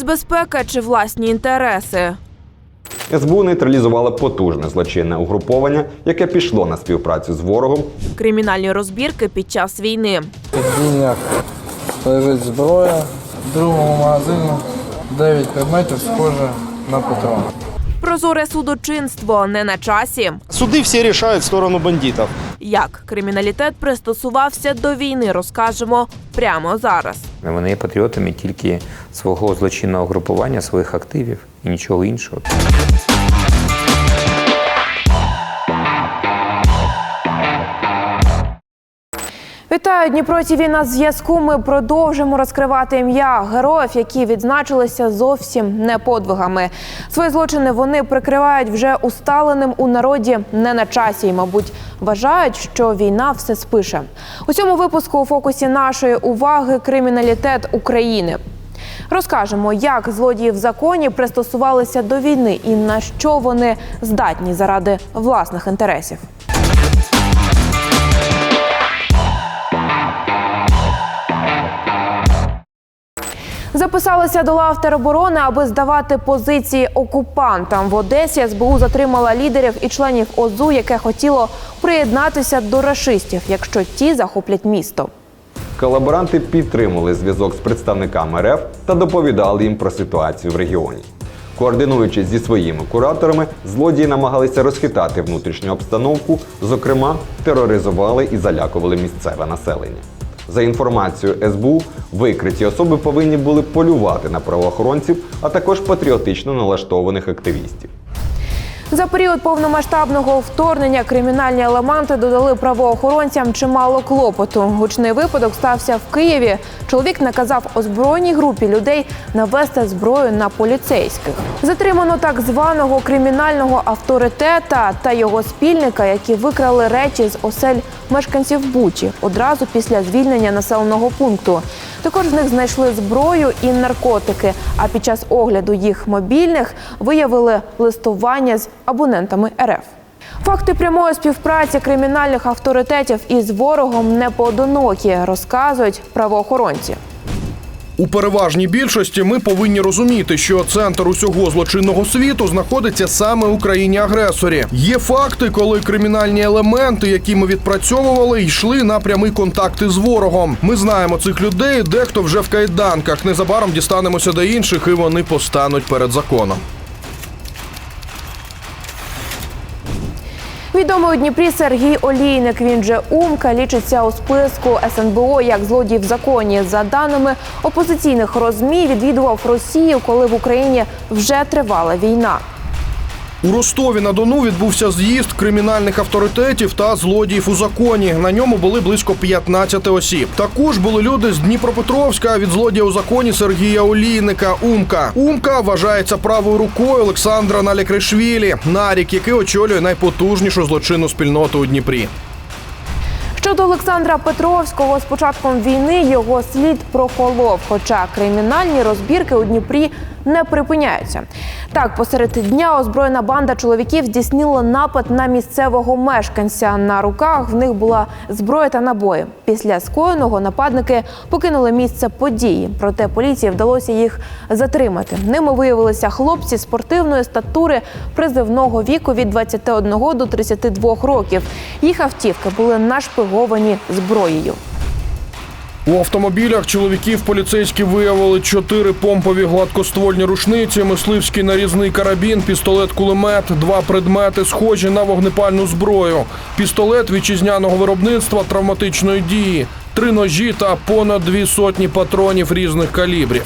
Нацбезпека чи власні інтереси. СБУ нейтралізувала потужне злочинне угруповання, яке пішло на співпрацю з ворогом Кримінальні розбірки під час війни. Підвільняк лежить зброя. В другому магазині 9 предметів схоже на патрон. Прозоре судочинство не на часі. Суди всі рішають в сторону бандитів. Як криміналітет пристосувався до війни, розкажемо прямо зараз. Вони є патріотами тільки свого злочинного групування, своїх активів і нічого іншого. Вітаю Дніпро ТІВІ на зв'язку. Ми продовжимо розкривати ім'я героїв, які відзначилися зовсім не подвигами. Свої злочини вони прикривають вже усталеним у народі не на часі. І, мабуть, вважають, що війна все спише. У цьому випуску у фокусі нашої уваги криміналітет України. Розкажемо, як злодії в законі пристосувалися до війни і на що вони здатні заради власних інтересів. Записалися до лав тероборони, аби здавати позиції окупантам. В Одесі СБУ затримала лідерів і членів ОЗУ, яке хотіло приєднатися до рашистів, якщо ті захоплять місто. колаборанти підтримували зв'язок з представниками РФ та доповідали їм про ситуацію в регіоні. Координуючись зі своїми кураторами, злодії намагалися розхитати внутрішню обстановку, зокрема, тероризували і залякували місцеве населення. За інформацією СБУ, викриті особи повинні були полювати на правоохоронців, а також патріотично налаштованих активістів. За період повномасштабного вторгнення кримінальні елементи додали правоохоронцям чимало клопоту. Гучний випадок стався в Києві. Чоловік наказав озброєній групі людей навести зброю на поліцейських. Затримано так званого кримінального авторитета та його спільника, які викрали речі з осель мешканців Бучі одразу після звільнення населеного пункту. Також в них знайшли зброю і наркотики. А під час огляду їх мобільних виявили листування з абонентами РФ. Факти прямої співпраці кримінальних авторитетів із ворогом не поодинокі, розказують правоохоронці. У переважній більшості ми повинні розуміти, що центр усього злочинного світу знаходиться саме у країні-агресорі. Є факти, коли кримінальні елементи, які ми відпрацьовували, йшли на прямі контакти з ворогом. Ми знаємо цих людей, дехто вже в кайданках. Незабаром дістанемося до інших, і вони постануть перед законом. Відомий у Дніпрі Сергій Олійник. Він же Умка лічиться у списку СНБО як злодій в законі. За даними опозиційних розмі, відвідував Росію, коли в Україні вже тривала війна. У Ростові на Дону відбувся з'їзд кримінальних авторитетів та злодіїв у законі. На ньому були близько 15 осіб. Також були люди з Дніпропетровська від злодія у законі Сергія Олійника. Умка. Умка вважається правою рукою Олександра Налякришвілі, нарік, який очолює найпотужнішу злочинну спільноту у Дніпрі. Щодо Олександра Петровського, з початком війни його слід прохолов. Хоча кримінальні розбірки у Дніпрі не припиняються. Так, посеред дня озброєна банда чоловіків здійснила напад на місцевого мешканця. На руках в них була зброя та набої. Після скоєного нападники покинули місце події. Проте поліції вдалося їх затримати. Ними виявилися хлопці спортивної статури призивного віку від 21 до 32 років. Їх автівки були нашпиговані зброєю. У автомобілях чоловіків поліцейські виявили чотири помпові гладкоствольні рушниці, мисливський нарізний карабін, пістолет-кулемет, два предмети, схожі на вогнепальну зброю, пістолет вітчизняного виробництва травматичної дії, три ножі та понад дві сотні патронів різних калібрів.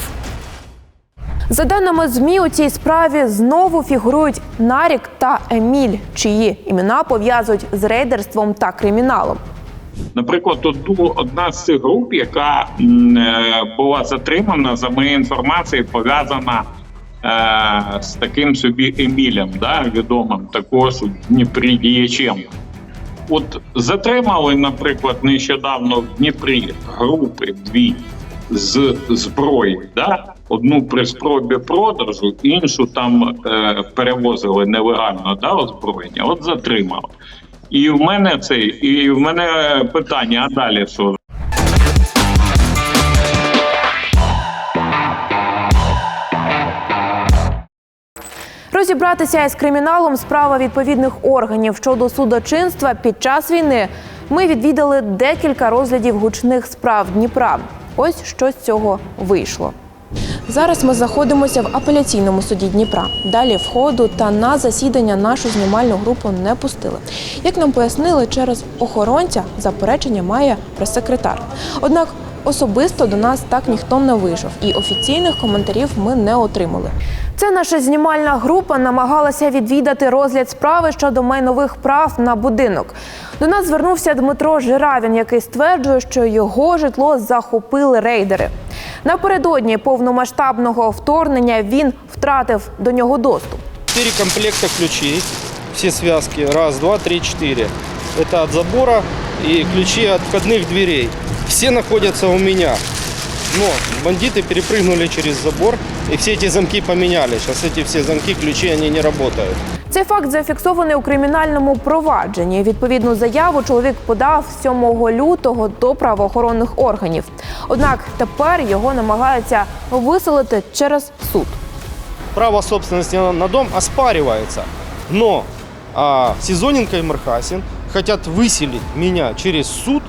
За даними ЗМІ, у цій справі знову фігурують Нарік та Еміль, чиї імена пов'язують з рейдерством та криміналом. Наприклад, одну- одна з цих груп, яка е, була затримана, за моєю інформацією, пов'язана е, з таким собі Емілем, да, відомим також у Дніпрі діячем. От затримали, наприклад, нещодавно в Дніпрі групи дві з зброї, да? одну при спробі продажу, іншу там е, перевозили нелегально да, озброєння. От затримали. І в мене цей, і в мене питання, а далі що? Розібратися із криміналом справа відповідних органів щодо судочинства під час війни. Ми відвідали декілька розглядів гучних справ Дніпра. Ось що з цього вийшло. Зараз ми знаходимося в апеляційному суді Дніпра. Далі входу та на засідання нашу знімальну групу не пустили. Як нам пояснили, через охоронця заперечення має прес-секретар. Однак особисто до нас так ніхто не вийшов, і офіційних коментарів ми не отримали. Це наша знімальна група намагалася відвідати розгляд справи щодо майнових прав на будинок. До нас звернувся Дмитро Жиравін, який стверджує, що його житло захопили рейдери. Напередодні повномасштабного вторгнення він втратив до нього доступ. Четыре комплекта ключей. Все связки. Раз, два, три, четыре. Это от забора и ключи от входных дверей. Все находятся у меня. Но бандиты перепрыгнули через забор, и все эти замки поменяли. Сейчас эти все замки, ключи, они не работают. Цей факт зафіксований у кримінальному провадженні. Відповідну заяву чоловік подав 7 лютого до правоохоронних органів. Однак тепер його намагаються виселити через суд. Право собственности на- на дом оспаривается. Но а, Сезоненко и Мархасин хотят выселить меня через суд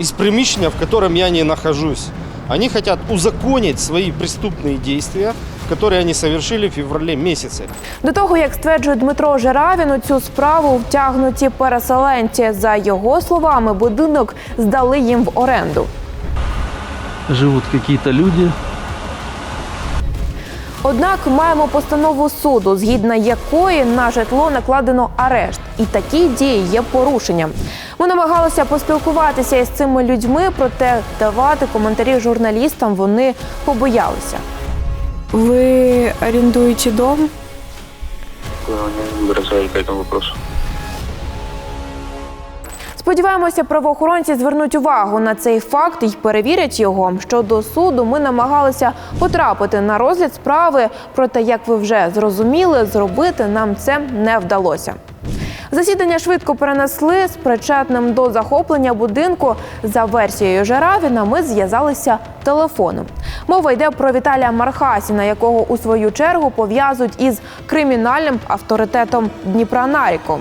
из приміщения, в котором я не нахожусь. Они хотят узаконить свои преступные действия, которые они совершили в феврале месяце. До того, як стверджує Дмитро Жиравін, у цю справу втягнуті переселенці. За його словами, будинок здали їм в оренду. живут какие-то люди, Однак маємо постанову суду, згідно якої на житло накладено арешт, і такі дії є порушенням. Ми намагалися поспілкуватися із цими людьми, проте давати коментарі журналістам вони побоялися. Ви орендуєте дом? не выражали по цьому вопросу. Сподіваємося, правоохоронці звернуть увагу на цей факт і перевірять його. Щодо суду, ми намагалися потрапити на розгляд справи. Проте, як ви вже зрозуміли, зробити нам це не вдалося. Засідання швидко перенесли з причетним до захоплення будинку. За версією Жаравіна, ми зв'язалися телефоном. Мова йде про Віталія Мархасіна, якого у свою чергу пов'язують із кримінальним авторитетом Дніпра Наріком.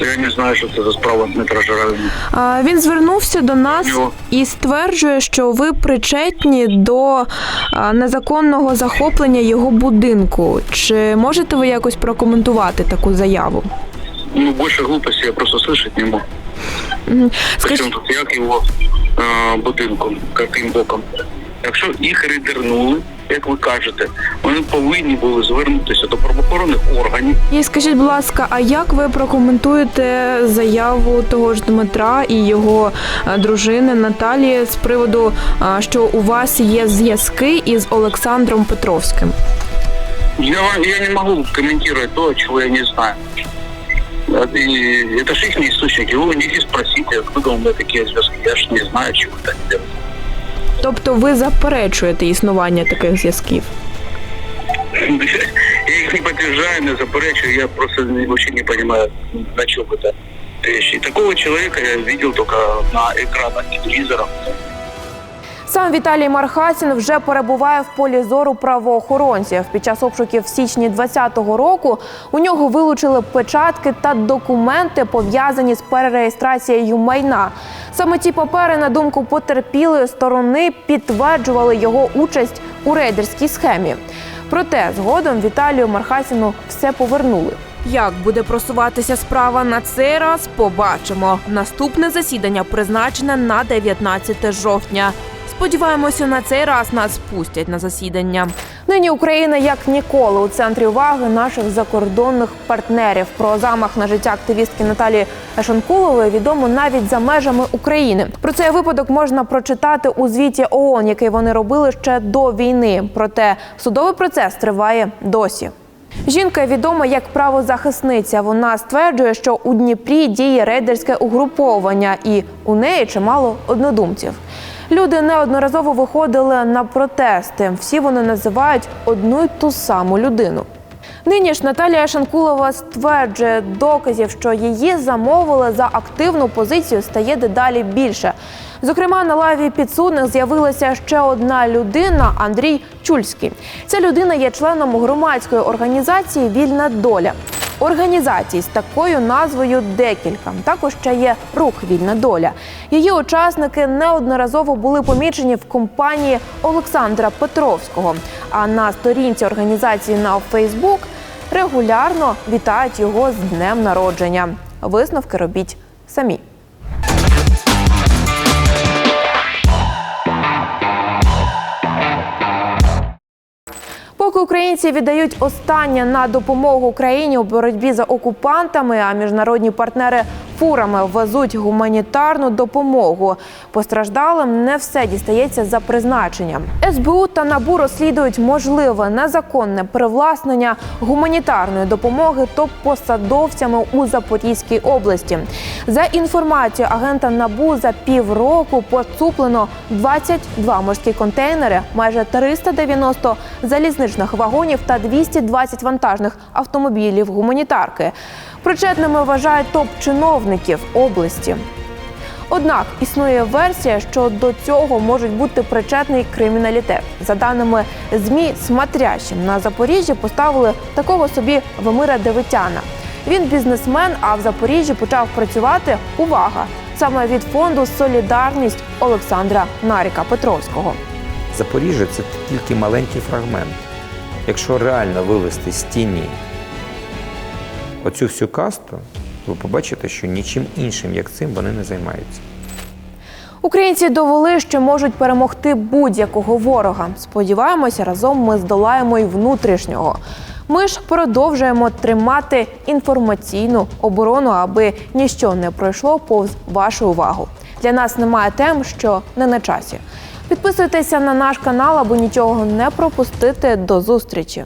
Я не знаю, що це за справа Дмитра Жиравіна. А, Він звернувся до нас Його. і стверджує, що ви причетні до а, незаконного захоплення його будинку. Чи можете ви якось прокоментувати таку заяву? Ну, більше глупості я просто слышать не можу. Мгм. Причому тут як його е, будинком, яким боком. Якщо їх рейдернули, як ви кажете, вони повинні були звернутися до правоохоронних органів. і скажіть, будь ласка, а як ви прокоментуєте заяву того ж Дмитра і його а, дружини Наталії з приводу, а, що у вас є зв'язки із Олександром Петровським? Я, я не могу комментировать то, чего я не знаю. Это, и, это же их источники. Вы у них и спросите, откуда у меня такие зв'язки. Я ж не знаю, чего это они делают. Тобто ви заперечуєте існування таких зв'язків? Я їх не підтверджую, не заперечую, я просто вообще не понимаю, на чому це речі. Такого чоловіка я бачив тільки на екранах телевизора. Сам Віталій Мархасін вже перебуває в полі зору правоохоронців. Під час обшуків в січні 2020 року у нього вилучили печатки та документи, пов'язані з перереєстрацією майна. Саме ті папери, на думку потерпілої сторони, підтверджували його участь у рейдерській схемі. Проте згодом Віталію Мархасіну все повернули. Як буде просуватися справа на цей раз, побачимо. Наступне засідання призначене на 19 жовтня. Сподіваємося, на цей раз нас пустять на засідання. Нині Україна як ніколи у центрі уваги наших закордонних партнерів. Про замах на життя активістки Наталії Шанкулової відомо навіть за межами України. Про цей випадок можна прочитати у звіті ООН, який вони робили ще до війни. Проте судовий процес триває досі. Жінка відома як правозахисниця. Вона стверджує, що у Дніпрі діє рейдерське угруповання, і у неї чимало однодумців. Люди неодноразово виходили на протести. Всі вони називають одну й ту саму людину. Нині ж Наталія Шанкулова стверджує, доказів, що її замовили за активну позицію, стає дедалі більше. Зокрема, на лаві підсудних з'явилася ще одна людина Андрій Чульський. Ця людина є членом громадської організації Вільна доля. Організацій з такою назвою декілька. Також ще є рух Вільна доля. Її учасники неодноразово були помічені в компанії Олександра Петровського. А на сторінці організації на Фейсбук регулярно вітають його з днем народження. Висновки робіть самі. Українці віддають останнє на допомогу Україні у боротьбі за окупантами, а міжнародні партнери фурами везуть гуманітарну допомогу. Постраждалим не все дістається за призначенням. СБУ та НАБУ розслідують можливе незаконне привласнення гуманітарної допомоги топ-посадовцями у Запорізькій області. За інформацією агента НАБУ за півроку поцуплено 22 морські контейнери, майже 390 залізничних вагонів та 220 вантажних автомобілів гуманітарки. Причетними вважають топ-чиновників області. Однак існує версія, що до цього можуть бути причетний криміналітет. За даними змі, смотрящим на Запоріжжі поставили такого собі Вемира Девитяна. Він бізнесмен, а в Запоріжжі почав працювати. Увага! Саме від фонду Солідарність Олександра Наріка Петровського. Запоріжжя це тільки маленький фрагмент. Якщо реально вивести з тіні оцю всю касту, ви побачите, що нічим іншим, як цим, вони не займаються. Українці довели, що можуть перемогти будь-якого ворога. Сподіваємося, разом ми здолаємо і внутрішнього. Ми ж продовжуємо тримати інформаційну оборону, аби ніщо не пройшло повз вашу увагу. Для нас немає тем, що не на часі. Підписуйтеся на наш канал, аби нічого не пропустити. До зустрічі.